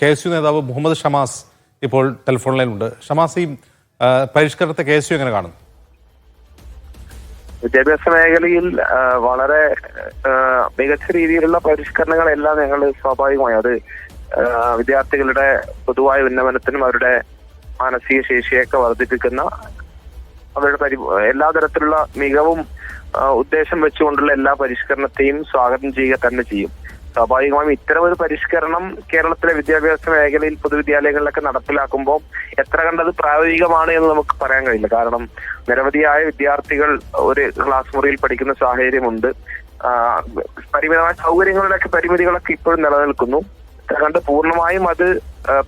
K S U നേതാവ് മുഹമ്മദ് ഷമാസ് ഇപ്പോൾ telephone ലൈനുണ്ട് Shamas ഈ പരിഷ്കരണത്തെ കെ എസ് യു എങ്ങനെ കാണുന്നു? വിദ്യാഭ്യാസ മേഖലയിൽ വളരെ മികച്ച രീതിയിലുള്ള പരിഷ്കരണങ്ങളെല്ലാം ഞങ്ങൾ സ്വാഭാവികമായി അത് വിദ്യാർത്ഥികളുടെ പൊതുവായ ഉന്നമനത്തിനും അവരുടെ മാനസിക ശേഷിയൊക്കെ വർദ്ധിപ്പിക്കുന്ന അവരുടെ പരി എല്ലാ തരത്തിലുള്ള മികവും ഉദ്ദേശം വെച്ചുകൊണ്ടുള്ള എല്ലാ പരിഷ്കരണത്തെയും സ്വാഗതം ചെയ്യുക തന്നെ ചെയ്യും. സ്വാഭാവികമായും ഇത്തരം ഒരു പരിഷ്കരണം കേരളത്തിലെ വിദ്യാഭ്യാസ മേഖലയിൽ പൊതുവിദ്യാലയങ്ങളിലൊക്കെ നടപ്പിലാക്കുമ്പോൾ എത്ര കണ്ടത് പ്രായോഗികമാണ് എന്ന് നമുക്ക് പറയാൻ കഴിയില്ല. കാരണം നിരവധിയായ വിദ്യാർത്ഥികൾ ഒരു ക്ലാസ് മുറിയിൽ പഠിക്കുന്ന സാഹചര്യമുണ്ട്. പരിമിതമായ സൗകര്യങ്ങളുടെയൊക്കെ പരിമിതികളൊക്കെ ഇപ്പോഴും നിലനിൽക്കുന്നു. കണ്ട് പൂർണമായും അത്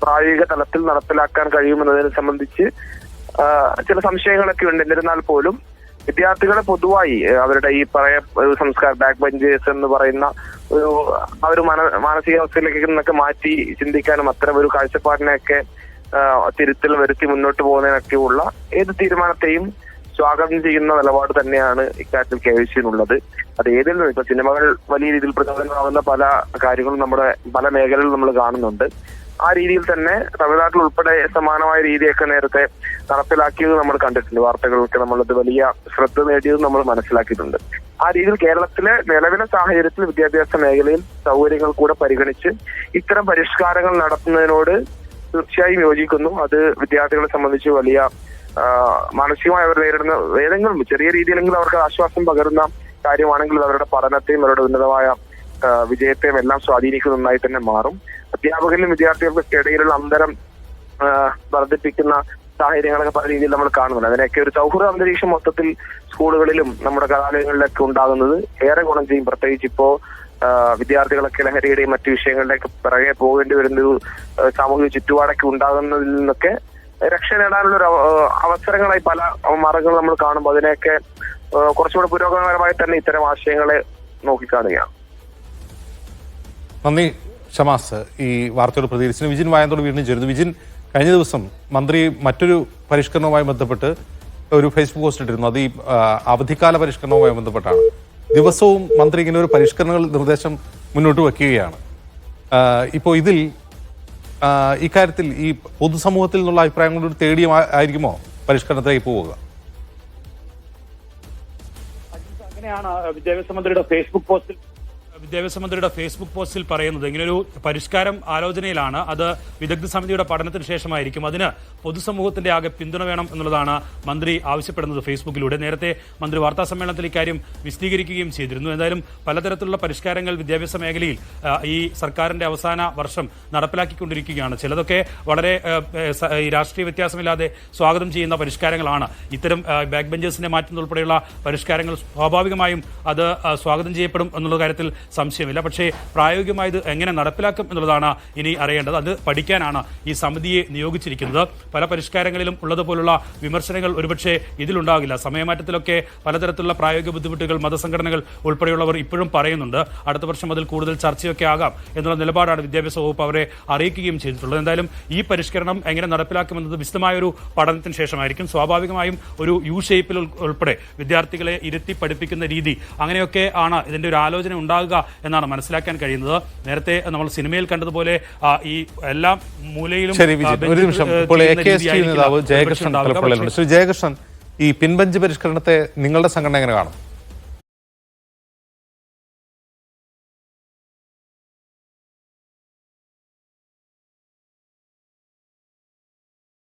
പ്രായോഗിക തലത്തിൽ നടപ്പിലാക്കാൻ കഴിയുമെന്നതിനെ സംബന്ധിച്ച് ചില സംശയങ്ങളൊക്കെ ഉണ്ട്. എന്നിരുന്നാൽ പോലും വിദ്യാർത്ഥികളെ പൊതുവായി അവരുടെ ഈ ഒരു സംസ്കാര ബാക്ക് ബെഞ്ചേഴ്സ് എന്ന് പറയുന്ന ഒരു ആ ഒരു മന മാനസികാവസ്ഥയിലേക്ക് നിന്നൊക്കെ മാറ്റി ചിന്തിക്കാനും അത്തരം ഒരു കാഴ്ചപ്പാടിനെയൊക്കെ തിരുത്തൽ വരുത്തി മുന്നോട്ട് പോകുന്നതിനൊക്കെയുള്ള ഏത് തീരുമാനത്തെയും സ്വാഗതം ചെയ്യുന്ന നിലപാട് തന്നെയാണ് ഇക്കാര്യത്തിൽ കെ വി സിയിലുള്ളത് അത് ഏതിൽ നിന്നും ഇപ്പൊ സിനിമകൾ വലിയ രീതിയിൽ പ്രചോദനമാകുന്ന പല കാര്യങ്ങളും നമ്മുടെ പല മേഖലകളിൽ നമ്മൾ കാണുന്നുണ്ട്. ആ രീതിയിൽ തന്നെ തമിഴ്നാട്ടിൽ ഉൾപ്പെടെ സമാനമായ രീതിയൊക്കെ നേരത്തെ നടപ്പിലാക്കിയത് നമ്മൾ കണ്ടിട്ടുണ്ട്. വാർത്തകളൊക്കെ നമ്മളത് വലിയ ശ്രദ്ധ നേടിയത് നമ്മൾ മനസ്സിലാക്കിയിട്ടുണ്ട്. ആ രീതിയിൽ കേരളത്തിലെ നിലവിലെ സാഹചര്യത്തിൽ വിദ്യാഭ്യാസ മേഖലയിൽ സൗകര്യങ്ങൾ കൂടെ പരിഗണിച്ച് ഇത്തരം പരിഷ്കാരങ്ങൾ നടത്തുന്നതിനോട് തീർച്ചയായും യോജിക്കുന്നു. അത് വിദ്യാർത്ഥികളെ സംബന്ധിച്ച് വലിയ മാനസികമായി അവർ നേരിടുന്ന ഏതെങ്കിലും ചെറിയ രീതിയിലെങ്കിലും അവർക്ക് ആശ്വാസം പകരുന്ന കാര്യമാണെങ്കിൽ അവരുടെ പഠനത്തെയും അവരുടെ ഉന്നതമായ വിജയത്തെയും എല്ലാം സ്വാധീനിക്കുന്ന ഒന്നായി തന്നെ മാറും. അധ്യാപകരിലും വിദ്യാർത്ഥികൾക്കും ഇടയിലുള്ള അന്തരം വർദ്ധിപ്പിക്കുന്ന സാഹചര്യങ്ങളൊക്കെ പല രീതിയിൽ നമ്മൾ കാണുന്നുണ്ട്. അതിനൊക്കെ ഒരു സൗഹൃദ അന്തരീക്ഷം മൊത്തത്തിൽ സ്കൂളുകളിലും നമ്മുടെ കലാലയങ്ങളിലൊക്കെ ഉണ്ടാകുന്നത് ഏറെ ഗുണം ചെയ്യും. പ്രത്യേകിച്ച് ഇപ്പോ വിദ്യാർത്ഥികളൊക്കെ ലഹരിയുടെയും മറ്റു വിഷയങ്ങളിലേക്ക് പിറകെ പോകേണ്ടി വരുന്ന ഒരു സാമൂഹിക ചുറ്റുപാടൊക്കെ ഉണ്ടാകുന്നതിൽ നിന്നൊക്കെ രക്ഷ നേടാനുള്ള ഒരു അവ- അവസരങ്ങളായി പല മാർഗങ്ങൾ നമ്മൾ കാണുമ്പോൾ അതിനെയൊക്കെ കുറച്ചുകൂടെ പുരോഗമനപരമായി തന്നെ ഇത്തരം ആശയങ്ങളെ നോക്കിക്കാണുകയാണ്. നന്ദി ഷമാസ്. ഈ വാർത്തയോട് പ്രതികരിച്ചു വിജിൻ വായന്തോട് വീണ്ടും ചേരുന്നു. വിജിൻ കഴിഞ്ഞ ദിവസം മന്ത്രി മറ്റൊരു പരിഷ്കരണവുമായി ബന്ധപ്പെട്ട് ഒരു ഫേസ്ബുക്ക് പോസ്റ്റ് ഇട്ടിരുന്നു. അത് ഈ അവധിക്കാല പരിഷ്കരണവുമായി ബന്ധപ്പെട്ടാണ്. ദിവസവും മന്ത്രി ഇങ്ങനെ ഒരു പരിഷ്കരണങ്ങൾ നിർദ്ദേശം മുന്നോട്ട് വയ്ക്കുകയാണ് ഇപ്പോൾ ഇതിൽ ഇക്കാര്യത്തിൽ ഈ പൊതുസമൂഹത്തിൽ നിന്നുള്ള അഭിപ്രായങ്ങളോട് തേടിയ ആയിരിക്കുമോ പരിഷ്കരണത്തിലേക്ക് പോവുക? അങ്ങനെയാണ് വിദ്യാഭ്യാസ മന്ത്രിയുടെ ഫേസ്ബുക്ക് പോസ്റ്റിൽ വിദ്യാഭ്യാസ മന്ത്രിയുടെ ഫേസ്ബുക്ക് പോസ്റ്റിൽ പറയുന്നത് ഇങ്ങനൊരു പരിഷ്കാരം ആലോചനയിലാണ്. അത് വിദഗ്ധ സമിതിയുടെ പഠനത്തിന് ശേഷമായിരിക്കും. അതിന് പൊതുസമൂഹത്തിന്റെ ആകെ പിന്തുണ വേണം എന്നുള്ളതാണ് മന്ത്രി ആവശ്യപ്പെടുന്നത് ഫേസ്ബുക്കിലൂടെ. നേരത്തെ മന്ത്രി വാർത്താ സമ്മേളനത്തിൽ ഇക്കാര്യം വിശദീകരിക്കുകയും ചെയ്തിരുന്നു. എന്തായാലും പലതരത്തിലുള്ള പരിഷ്കാരങ്ങൾ വിദ്യാഭ്യാസ മേഖലയിൽ ഈ സർക്കാരിന്റെ അവസാന വർഷം നടപ്പിലാക്കിക്കൊണ്ടിരിക്കുകയാണ്. ചിലതൊക്കെ വളരെ രാഷ്ട്രീയ വ്യത്യാസമില്ലാതെ സ്വാഗതം ചെയ്യുന്ന പരിഷ്കാരങ്ങളാണ്. ഇത്തരം ബാക്ക് ബെഞ്ചേഴ്സിനെ മാറ്റുന്നതുൾപ്പെടെയുള്ള പരിഷ്കാരങ്ങൾ സ്വാഭാവികമായും അത് സ്വാഗതം ചെയ്യപ്പെടും എന്നുള്ള കാര്യത്തിൽ സംശയമില്ല. പക്ഷേ പ്രായോഗികമായി ഇത് എങ്ങനെ നടപ്പിലാക്കും എന്നുള്ളതാണ് ഇനി അറിയേണ്ടത്. അത് പഠിക്കാനാണ് ഈ സമിതിയെ നിയോഗിച്ചിരിക്കുന്നത്. പല പരിഷ്കാരങ്ങളിലും ഉള്ളതുപോലുള്ള വിമർശനങ്ങൾ ഒരുപക്ഷെ ഇതിലുണ്ടാകില്ല. സമയമാറ്റത്തിലൊക്കെ പലതരത്തിലുള്ള പ്രായോഗിക ബുദ്ധിമുട്ടുകൾ മതസംഘടനകൾ ഉൾപ്പെടെയുള്ളവർ ഇപ്പോഴും പറയുന്നുണ്ട്. അടുത്ത വർഷം അതിൽ കൂടുതൽ ചർച്ചയൊക്കെ ആകാം എന്നുള്ള നിലപാടാണ് വിദ്യാഭ്യാസ വകുപ്പ് അവരെ അറിയിക്കുകയും ചെയ്തിട്ടുള്ളത്. എന്തായാലും ഈ പരിഷ്കരണം എങ്ങനെ നടപ്പിലാക്കുമെന്നത് വിശദമായൊരു പഠനത്തിന് ശേഷമായിരിക്കും. സ്വാഭാവികമായും ഒരു യു ഷേപ്പിൽ ഉൾപ്പെടെ വിദ്യാർത്ഥികളെ ഇരുത്തി പഠിപ്പിക്കുന്ന രീതി അങ്ങനെയൊക്കെ ആണ് ഇതിന്റെ ഒരു ആലോചന ഉണ്ടാകുക എന്നാണ് മനസ്സിലാക്കാൻ കഴിയുന്നത്. നേരത്തെ നമ്മൾ സിനിമയിൽ കണ്ടതുപോലെ ഈ എല്ലാ മൂലയിലും ഒരു നിമിഷം. ഏഹ്, ഇപ്പോൾ എ കെ എസ് നേതാവ് ജയകൃഷ്ണൻ. ശ്രീ ജയകൃഷ്ണൻ ഈ പിൻബഞ്ച് പരിഷ്കരണത്തെ നിങ്ങളുടെ സംഘടന എങ്ങനെ കാണും?